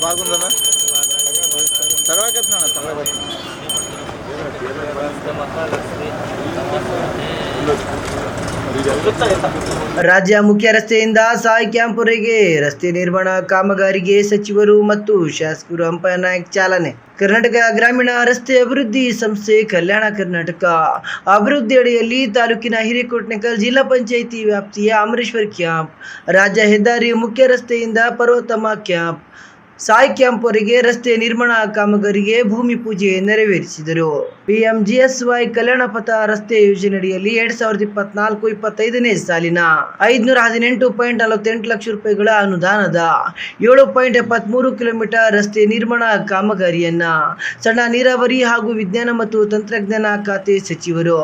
బాగుందన్నా తర్వాత తర్వాత ರಾಜ್ಯ ಮುಖ್ಯ ರಸ್ತೆಯಿಂದ ಸಾಯಿ ಕ್ಯಾಂಪ್ವರೆಗೆ ರಸ್ತೆ ನಿರ್ಮಾಣ ಕಾಮಗಾರಿಗೆ ಸಚಿವರು ಮತ್ತು ಶಾಸಕರು ಅಂಪಯ್ಯ ನಾಯಕ್ ಚಾಲನೆ ಕರ್ನಾಟಕ ಗ್ರಾಮೀಣ ರಸ್ತೆ ಅಭಿವೃದ್ಧಿ ಸಂಸ್ಥೆ ಕಲ್ಯಾಣ ಕರ್ನಾಟಕ ಅಭಿವೃದ್ಧಿ ಅಡಿಯಲ್ಲಿ ತಾಲೂಕಿನ ಹಿರೇಕೋಟ್ನಕಲ್ ಜಿಲ್ಲಾ ಪಂಚಾಯಿತಿ ವ್ಯಾಪ್ತಿಯ ಅಮರೇಶ್ವರ್ ಕ್ಯಾಂಪ್ ರಾಜ್ಯ ಹೆದ್ದಾರಿ ಮುಖ್ಯ ರಸ್ತೆಯಿಂದ ಪರ್ವತಮ್ಮ ಕ್ಯಾಂಪ್ ಸಾಯಿ ಕ್ಯಾಂಪ್ವರೆಗೆ ರಸ್ತೆ ನಿರ್ಮಾಣ ಕಾಮಗಾರಿಗೆ ಭೂಮಿ ಪೂಜೆ ನೆರವೇರಿಸಿದರು. ಪಿಎಂಜಿಎಸ್ವೈ ಕಲ್ಯಾಣ ಪಥ ರಸ್ತೆ ಯೋಜನೆಯಡಿಯಲ್ಲಿ ಎರಡ್ ಸಾವಿರದ ಇಪ್ಪತ್ನಾಲ್ಕು ಇಪ್ಪತ್ತೈದನೇ ಸಾಲಿನ ಐದುನೂರ ಹದಿನೆಂಟು ಪಾಯಿಂಟ್ ನಲವತ್ತೆಂಟು ಲಕ್ಷ ರೂಪಾಯಿಗಳ ಅನುದಾನದ ಏಳು ಪಾಯಿಂಟ್ ಎಪ್ಪತ್ಮೂರು ಕಿಲೋಮೀಟರ್ ರಸ್ತೆ ನಿರ್ಮಾಣ ಕಾಮಗಾರಿಯನ್ನ ಸಣ್ಣ ನೀರಾವರಿ ಹಾಗೂ ವಿಜ್ಞಾನ ಮತ್ತು ತಂತ್ರಜ್ಞಾನ ಖಾತೆ ಸಚಿವರು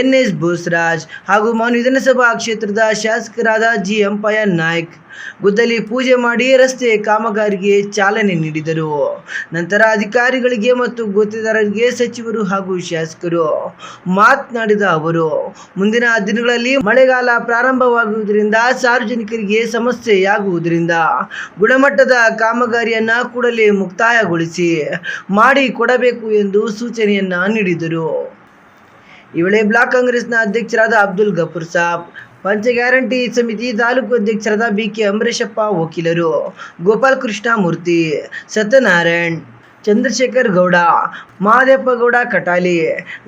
ಎನ್ ಎಸ್ ಬೋಸರಾಜ್ ಹಾಗೂ ಮಾನ್ ವಿಧಾನಸಭಾ ಕ್ಷೇತ್ರದ ಶಾಸಕರಾದ ಜಿ ಅಂಪಯ್ಯ ನಾಯ್ಕ್ ಗುದ್ದಲಿ ಪೂಜೆ ಮಾಡಿ ರಸ್ತೆ ಕಾಮಗಾರಿಗೆ ಚಾಲನೆ ನೀಡಿದರು. ನಂತರ ಅಧಿಕಾರಿಗಳಿಗೆ ಮತ್ತು ಗುತ್ತಿದಾರರಿಗೆ ಸಚಿವರು ಶಾಸಕರು ಮಾತನಾಡಿದ ಅವರು, ಮುಂದಿನ ದಿನಗಳಲ್ಲಿ ಮಳೆಗಾಲ ಪ್ರಾರಂಭವಾಗುವುದರಿಂದ ಸಾರ್ವಜನಿಕರಿಗೆ ಸಮಸ್ಯೆಯಾಗುವುದರಿಂದ ಗುಣಮಟ್ಟದ ಕಾಮಗಾರಿಯನ್ನ ಕೂಡಲೇ ಮುಕ್ತಾಯಗೊಳಿಸಿ ಮಾಡಿ ಕೊಡಬೇಕು ಎಂದು ಸೂಚನೆಯನ್ನ ನೀಡಿದರು. ಈ ವೇಳೆ ಬ್ಲಾಕ್ ಕಾಂಗ್ರೆಸ್ನ ಅಧ್ಯಕ್ಷರಾದ ಅಬ್ದುಲ್ ಗಫೂರ್ ಸಾಬ್, ಪಂಚ ಗ್ಯಾರಂಟಿ ಸಮಿತಿ ತಾಲೂಕು ಅಧ್ಯಕ್ಷರಾದ ಬಿ ಕೆ ಅಂಬರೀಶಪ್ಪ ವಕೀಲರು ಗೋಪಾಲ್ ಕೃಷ್ಣ ಮೂರ್ತಿ ಸತ್ಯನಾರಾಯಣ್ ಚಂದ್ರಶೇಖರ್ ಗೌಡ, ಮಹಾದೇವ ಗೌಡ ಕಟಾಲಿ,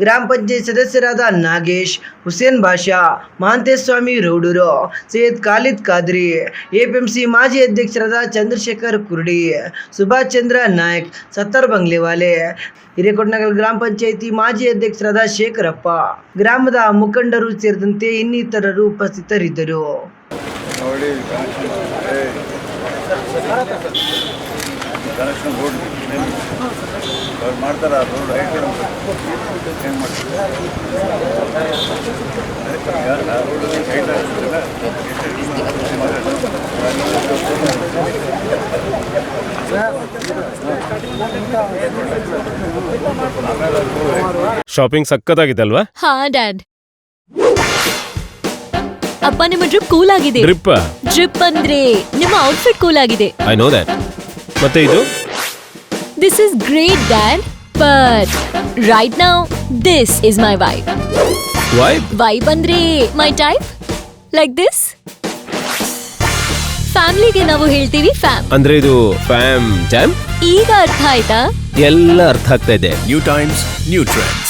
ಗ್ರಾಮ ಪಂಚಾಯತ್ ಸದಸ್ಯರಾದ ನಾಗೇಶ್, ಹುಸೇನ್ ಬಾಷಾ ಮಹಂತೇಸ್ವಾಮಿ ರೌಡೂರು, ಸೈಯದ್ ಖಾಲಿದ್ ಖಾದ್ರಿ, ಎಪಿಎಂಸಿ ಮಾಜಿ ಅಧ್ಯಕ್ಷರಾದ ಚಂದ್ರಶೇಖರ್ ಕುರ್ಡಿ, ಸುಭಾಷ್ ಚಂದ್ರ ನಾಯಕ್, ಸತ್ತರ್ ಬಂಗ್ಲೆವಾಲೆ ಹಿರೇಕೊಟ್ನಗರ ಗ್ರಾಮ ಪಂಚಾಯಿತಿ ಮಾಜಿ ಅಧ್ಯಕ್ಷರಾದ ಶೇಖರಪ್ಪ, ಗ್ರಾಮದ ಮುಖಂಡರು ಸೇರಿದಂತೆ ಇನ್ನಿತರರು ಉಪಸ್ಥಿತರಿದ್ದರು. ಕನೆಕ್ಷನ್ ರೋಡ್ ಅವ್ರು ಮಾಡ್ತಾರ ರೋಡ್ ಹೈಟ್ ಚೇಂಜ್ ಮಾಡ್ತಾರೆ? ರೋಡ್ ಹೈಟ್ ಶಾಪಿಂಗ್ ಸಕ್ಕತ್ತಾಗಿದೆ ಅಲ್ವಾ? ಹಾ ಡ್ಯಾಡ್ ಅಪ್ಪ ನಿಮ್ಮ ಡ್ರಿಪ್ ಕೂಲ್ ಆಗಿದೆ. ಡ್ರಿಪ್ ಡ್ರಿಪ್ ಅಂದ್ರೆ ನಿಮ್ಮ ಔಟ್ಫಿಟ್ ಕೂಲ್ ಆಗಿದೆ. ಐ ನೋ ದಟ್ ಮತ್ತೆ ಇದು? This is great dad but right now this is my wife wife wife ಅಂದ್ರೆ ಮೈ ಟೈಪ್ ಲೈಕ್ ದಿಸ್ ಫ್ಯಾಮಿಲಿಗೆ ನಾವು ಹೇಳ್ತೀವಿ ಫ್ಯಾಮ್ ಅಂದ್ರೆ ಇದು ಫ್ಯಾಮ್ ಜಾಮ್ ಈಗ ಅರ್ಥ ಆಯ್ತಾ? ಎಲ್ಲ ಅರ್ಥ ಆಗ್ತಾ ಇದೆ. New times, new trends.